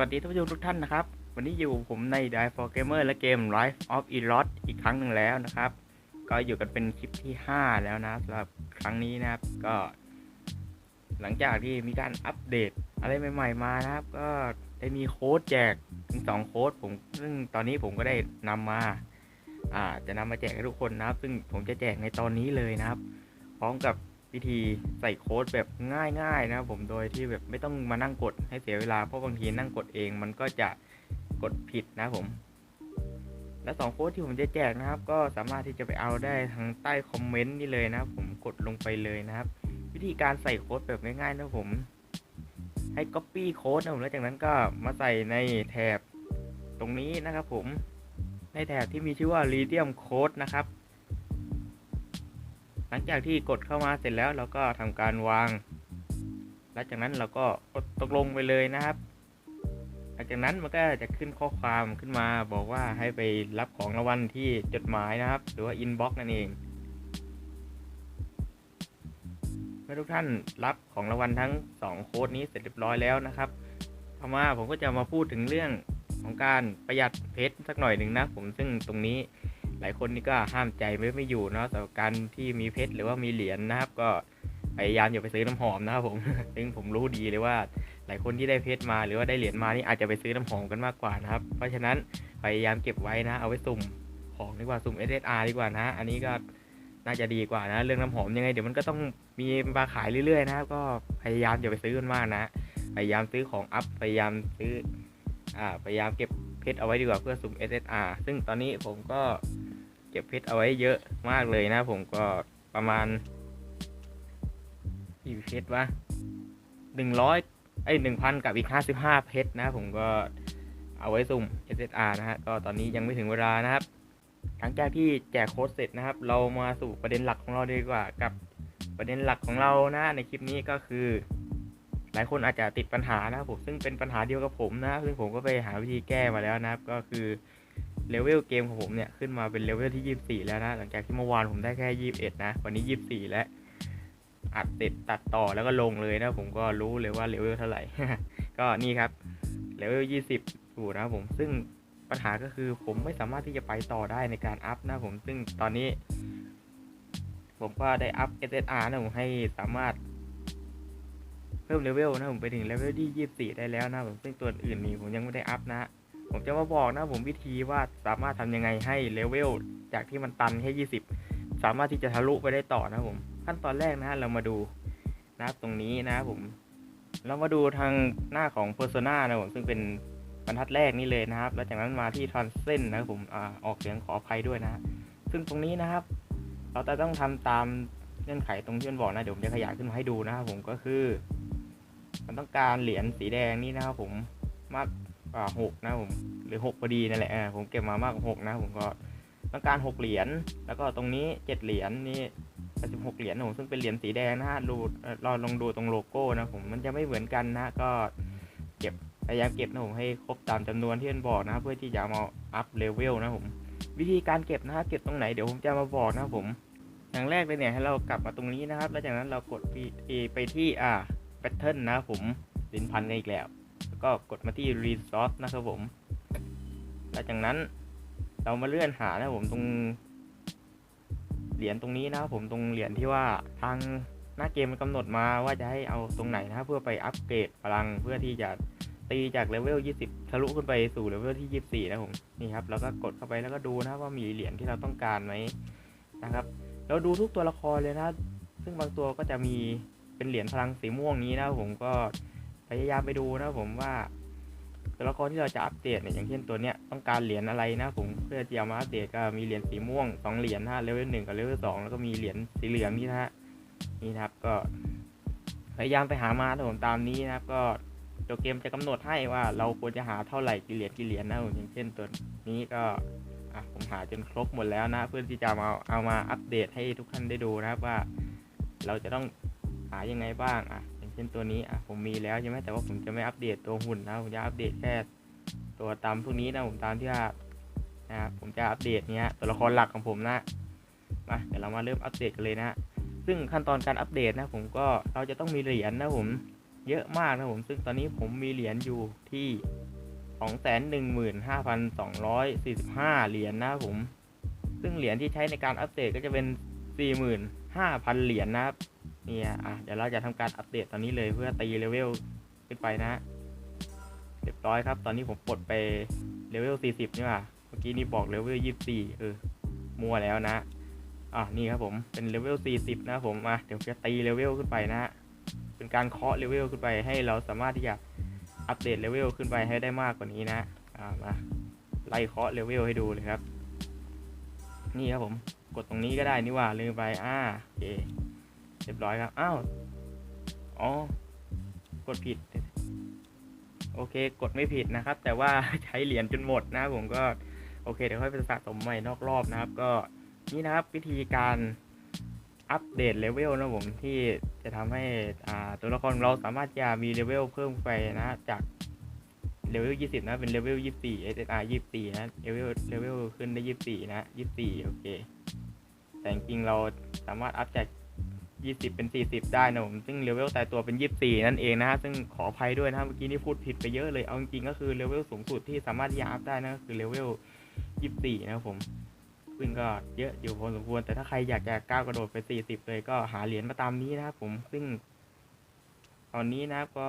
วัสดีท่านผู้ชมทุกท่านนะครับ วันนี้อยู่ผมใน Die for Gamer และเกม Life of Elot อีกครั้งหนึ่งแล้วนะครับ ก็อยู่กันเป็นคลิปที่ 5 แล้วนะสำหรับครั้งนี้นะครับก็ หลังจากที่มีการอัปเดตอะไรใหม่ๆมานะครับ ก็ได้มีโค้ดแจกถึง 2 โค้ดผมซึ่งตอนนี้ผมก็ได้นำมาอ่าจะนำมาแจกให้ทุกคนนะครับ ซึ่งผมจะแจกในตอนนี้เลยนะครับ พร้อมกับ วิธีใส่โค้ดแบบง่ายๆนะครับผมโดยที่แบบไม่ต้องมานั่งกดให้เสียเวลาเพราะบางทีนั่งกดเองมันก็จะกดผิดนะผม และสองโค้ดที่ผมจะแจกนะครับ ก็สามารถที่จะไปเอาได้ทางใต้คอมเมนต์นี่เลยนะครับผมกดลงไปเลยนะครับ วิธีการใส่โค้ดแบบง่ายๆนะผมให้ Copy โค้ดนะผมแล้วจากนั้นก็มาใส่ในแถบตรงนี้นะครับผมในแถบที่มีชื่อว่า Radium Code นะครับ หลังจากที่กดเข้ามาเสร็จแล้วเราก็ทำการวาง หลังจากนั้นเราก็กดตกลงไปเลยนะครับ หลังจากนั้นมันก็จะขึ้นข้อความขึ้นมาบอกว่าให้ไปรับของรางวัลที่จดหมายนะครับ หรือว่า inbox นั่นเองเมื่อทุกท่านรับของรางวัลทั้ง 2 โค้ดนี้เสร็จเรียบร้อยแล้วนะครับพอมาผมก็จะมาพูดถึงเรื่องของการประหยัดเพชรสักหน่อยหนึ่งนะผมซึ่งตรงนี้ หลายคนนี่ก็ห้ามใจไม่ไม่อยู่เนาะสำหรับการที่มีเพชรหรือว่ามีเหรียญนะครับ ก็พยายามอย่าไปซื้อน้ำหอมนะครับผมซึ่งผมรู้ดีเลยว่า หลายคนที่ได้เพชรมาหรือว่าได้เหรียญมานี่อาจจะไปซื้อน้ำหอมกันมากกว่านะครับ เพราะฉะนั้นพยายามเก็บไว้นะ เอาไว้สุ่มของดีกว่าสุ่ม SSR ดีกว่านะ อันนี้ก็น่าจะดีกว่านะ เรื่องน้ำหอมยังไงเดี๋ยวมันก็ต้องมีมาขายเรื่อยๆนะครับ ก็พยายามอย่าไปซื้อกันมากนะ พยายามซื้อของอัพพยายามซื้ออ่าพยายามเก็บเพชรเอาไว้ดีกว่าเพื่อสุ่ม SSR ซึ่งตอนนี้ผมก็ เก็บเพชรเอาไว้เยอะมากเลยนะผมก็ประมาณกี่เพชรวะหนึ่งร้อยไอ้หนึ่งพันกับอีกห้าสิบห้าเพชรนะผมก็เอาไว้สุ่ม SSR นะฮะก็ตอนนี้ยังไม่ถึงเวลานะครับหลังจากที่แจกโค้ดเสร็จนะครับ เรามาสู่ประเด็นหลักของเราดีกว่า กับประเด็นหลักของเรานะในคลิปนี้ก็คือ หลายคนอาจจะติดปัญหานะครับผมซึ่งเป็นปัญหาเดียวกับผมนะซึ่งผมก็ไปหาวิธีแก้มาแล้วนะครับ ก็คือ เลเวลเกมของผมเนี่ยขึ้นมาเป็นเลเวลที่ 24 แล้วนะหลังจากที่เมื่อวานผมได้แค่ 21 นะ วันนี้ 24 แล้ว อัดเสร็จตัดต่อแล้วก็ลงเลยนะ ผมก็รู้เลยว่าเลเวลเท่าไหร่ ก็นี่ครับเลเวล 20 อยู่นะผมซึ่งปัญหาก็คือผมไม่สามารถที่จะไปต่อได้ในการอัพนะผมซึ่งตอนนี้ ผมก็ได้อัพ SSR นะผมให้สามารถเพิ่มเลเวลนะผมไปถึงเลเวลที่ 24 ได้แล้วนะผมซึ่งตัวอื่นนี่ผมยังไม่ได้อัพนะ ผมจะมาบอกนะผมวิธีว่าสามารถทำยังไงให้เลเวลจากที่มันตันแค่20สามารถที่จะทะลุไปได้ต่อนะผม ขั้นตอนแรกนะเรามาดูนับตรงนี้นะครับผม เรามาดูทางหน้าของ Persona นะผมซึ่งเป็นบรรทัดแรกนี่เลยนะครับ แล้วจากนั้นมาที่ Transcend นะครับผมอออกเสียงขออภัยด้วยนะซึ่งตรงนี้นะครับ เราจะต้องทำตามเงื่อนไขตรงที่มันบอกนะเดี๋ยวผมจะขยายขึ้นมาให้ดูนะครับผมก็คือ มันต้องการเหรียญสีแดงนี่นะครับผมมาก หกนะผมหรือหกพอดีนั่นแหละผมเก็บมามากกว่าหกนะผมก็ต้องการหกเหรียญแล้วก็ตรงนี้เจ็ดเหรียญนี่สิบหกเหรียญนะผมซึ่งเป็นเหรียญสีแดงนะฮะดูเอ่อเราลองดูตรงโลโก้นะผมมันจะไม่เหมือนกันนะก็เก็บพยายามเก็บนะผมให้ครบตามจำนวนที่มันบอกนะเพื่อที่จะมาอัพเลเวลนะผมวิธีการเก็บนะฮะเก็บตรงไหนเดี๋ยวผมจะมาบอกนะผมอย่างแรกเลยเนี่ยให้เรากลับมาตรงนี้นะครับ แล้วจากนั้นเรากดไปไปที่อ่า pattern นะผมลิ้นพันกันอีกล้วแล้ว ก็กดมาที่ resource นะครับผมแล้วจากนั้นเรามาเลื่อนหานะครับผมตรงเหรียญตรงนี้นะครับผมตรงเหรียญที่ว่าทางหน้าเกมมันกำหนดมาว่าจะให้เอาตรงไหนนะครับเพื่อไปอัปเกรดพลังเพื่อที่จะตีจากเลเวล 20 ทะลุขึ้นไปสู่เลเวลที่ 24 นะครับผมนี่ครับแล้วก็กดเข้าไปแล้วก็ดูนะว่ามีเหรียญที่เราต้องการไหมนะครับ เราดูทุกตัวละครเลยนะ ซึ่งบางตัวก็จะมีเป็นเหรียญพลังสีม่วงนี้นะครับผมก็ พยายามไปดูนะผมว่าตัวละครที่เราจะอัปเดตเนี่ยอย่างเช่นตัวเนี้ยต้องการเหรียญอะไรนะผมเพื่อที่จะมาอัปเดตก็มีเหรียญสีม่วงสองเหรียญนะเลเวลหนึ่งกับเลเวลสองแล้วก็มีเหรียญสีเหลืองนี่นะฮะนี่นะครับก็ พยายามไปหามาผมตามนี้นะครับ ก็ตัวเกมจะกำหนดให้ว่าเราควรจะหาเท่าไหร่กี่เหรียญกี่เหรียญนะผมอย่างเช่นตัวนี้ก็อะผมหาจนครบหมดแล้วนะ เพื่อที่จะมาเอามาอัปเดตให้ทุกท่านได้ดูนะครับว่า เราจะต้องหายังไงบ้างอะ ช่นตัวนี้อะผมมีแล้วใช่ไหมแต่ว่าผมจะไม่อัปเดตตัวหุ่นนะผมจะอัปเดตแค่ตัวตามพวกนี้นะผมตามที่ว่านะครับผมจะอัปเดตเนี้ยตัวละครหลักของผมนะมาเดี๋ยวเรามาเริ่มอัปเดตกันเลยนะซึ่งขั้นตอนการอัปเดตนะผมก็เราจะต้องมีเหรียญนะผมเยอะมากนะผมซึ่งตอนนี้ผมมีเหรียญอยู่ที่สองแสนหนึ่งหมื่นห้าพันสองร้อยสี่สิบห้าเหรียญนะผม ซึ่งเหรียญที่ใช้ในการอัปเดตก็จะเป็นสี่หมื่นห้าพันเหรียญนะครับ เนี่ยอะเดี๋ยวเราจะทำการอัปเดตตอนนี้เลยเพื่อตีเลเวลขึ้นไปนะเรียบร้อยครับ ตอนนี้ผมปลดไปเลเวลสี่สิบนี่ว่าเมื่อกี้นี่บอกเลเวลยี่สิบสี่เออ มัวแล้วนะอะนี่ครับผมเป็นเลเวลสี่สิบนะผมมาเดี๋ยวจะตีเลเวลขึ้นไปนะเป็นการเคาะเลเวลขึ้นไปให้เราสามารถที่จะอัปเดตเลเวลขึ้นไปให้ได้มากกว่านี้นะอ่ามาไล่เคาะเลเวลให้ดูเลยครับ นี่ครับผมกดตรงนี้ก็ได้นี่ว่าลืมไปอ่าโอเค เรียบร้อยครับ อ้าว อ๋อ กดผิด โอเค กดไม่ผิดนะครับ แต่ว่าใช้เหรียญจนหมดนะผมก็โอเค เดี๋ยวค่อยไปสะสมใหม่นอกรอบนะครับ ก็นี่นะครับวิธีการอัปเดตเลเวลนะผมที่จะทำให้ตัวละครเราสามารถจะมีเลเวลเพิ่มไปนะ จากเลเวล 20 นะ เป็นเลเวล 24 SSR 24 นะ เลเวล เลเวลขึ้นได้ 24 นะ 24 โอเค แต่จริงเราสามารถอัพจาก 20เป็น40ได้นะผมซึ่งเลเวลตายตัวเป็น24นั่นเองนะฮะซึ่งขออภัยด้วยนะเมื่อกี้นี่พูดผิดไปเยอะเลยเอาจริงๆก็คือเลเวลสูงสุดที่สามารถที่จะอัพได้นะก็คือเลเวล24นะครับผมซึ่งก็เยอะอยู่พอสมควรแต่ถ้าใครอยากจะก้าวกระโดดไป40เลยก็หาเหรียญมาตามนี้นะครับผมซึ่ง ตอนนี้นะก็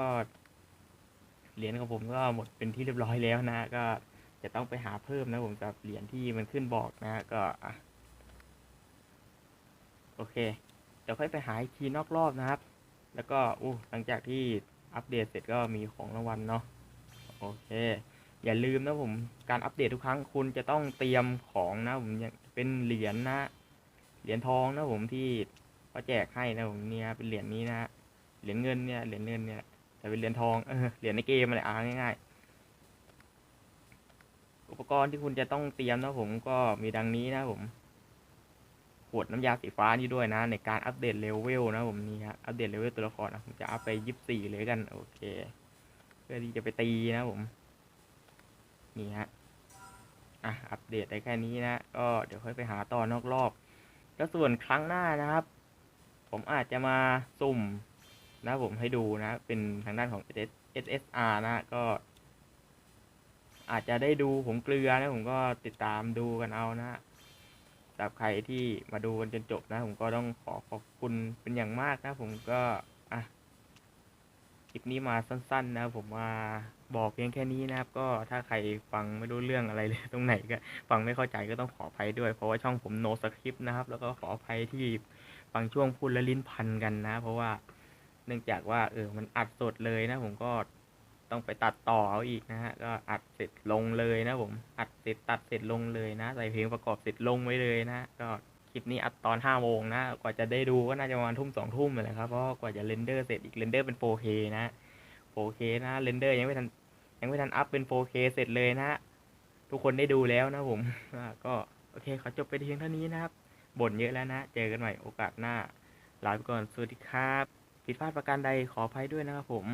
เหรียญของผมก็หมดเป็นที่เรียบร้อยแล้วนะ ก็จะต้องไปหาเพิ่มนะผมกับเหรียญที่มันขึ้นบอกนะก็โอเค ดี๋ยวค่อยไปหาอีกทีนอกรอบนะครับ แล้วก็อู้หลังจากที่อัปเดตเสร็จก็มีของรางวัลเนาะโอเคอย่าลืมนะผมการอัปเดตทุกครั้งคุณจะต้องเตรียมของนะผมเป็นเหรียญนะเหรียญทองนะผมที่เขาแจกให้นะผมเนี่ยเป็นเหรียญนี้นะเหรียญเงินเนี่ยเหรียญเงินเนี่ยแต่เป็นเหรียญทองเออเหรียญในเกมอะไรอ่าง่ายๆอุปกรณ์ที่คุณจะต้องเตรียมนะผมก็มีดังนี้นะผม ขวดน้ำยาสีฟ้านี่ด้วยนะ ในการอัปเดตเลเวลนะผมนี่ครับอัปเดตเลเวลตัวละครนะผมจะอัพไปยี่สิบสี่เลยกัน โอเค เพื่อที่จะไปตีนะผม นี่ฮะอะอัปเดตได้แค่นี้นะ ก็เดี๋ยวค่อยไปหาต่อนอกรอบ แล้วส่วนครั้งหน้านะครับ ผมอาจจะมาสุ่มนะผมให้ดูนะ เป็นทางด้านของ SSR นะก็ อาจจะได้ดูผมเกลือนะผมก็ติดตามดูกันเอานะ สำหรับใครที่มาดูกันจนจบนะ ผมก็ต้องขอขอบคุณเป็นอย่างมากนะ ผมก็อะคลิปนี้มาสั้น ๆ นะผมมาบอกเพียงแค่นี้นะครับ ก็ถ้าใครฟังไม่รู้เรื่องอะไรเลยตรงไหนก็ฟังไม่เข้าใจก็ต้องขออภัยด้วย เพราะว่าช่องผมโนสคริปต์นะครับ แล้วก็ขออภัยที่บางช่วงพูดและลิ้นพันกันนะ เพราะว่าเนื่องจากว่าเออมันอัดสดเลยนะ ผมก็ ต้องไปตัดต่อเอาอีกนะฮะ ก็อัดเสร็จลงเลยนะผม อัดเสร็จตัดเสร็จลงเลยนะ ใส่เพลงประกอบเสร็จลงไว้เลยนะ ก็คลิปนี้อัดตอนห้าโมงนะ กว่าจะได้ดูก็น่าจะประมาณทุ่มสองทุ่มเลยครับ เพราะกว่าจะเรนเดอร์เสร็จอีกเรนเดอร์เป็น 4K นะ 4K นะเรนเดอร์ยังไม่ทันยังไม่ทันอัพเป็น 4K เสร็จเลยนะ ทุกคนได้ดูแล้วนะผม ก็โอเคขอจบไปเพียงเท่านี้นะครับ บ่นเยอะแล้วนะ เจอกันใหม่โอกาสหน้า ลาไปก่อน สวัสดีครับ ผิดพลาดประการใดขออภัยด้วยนะครับผม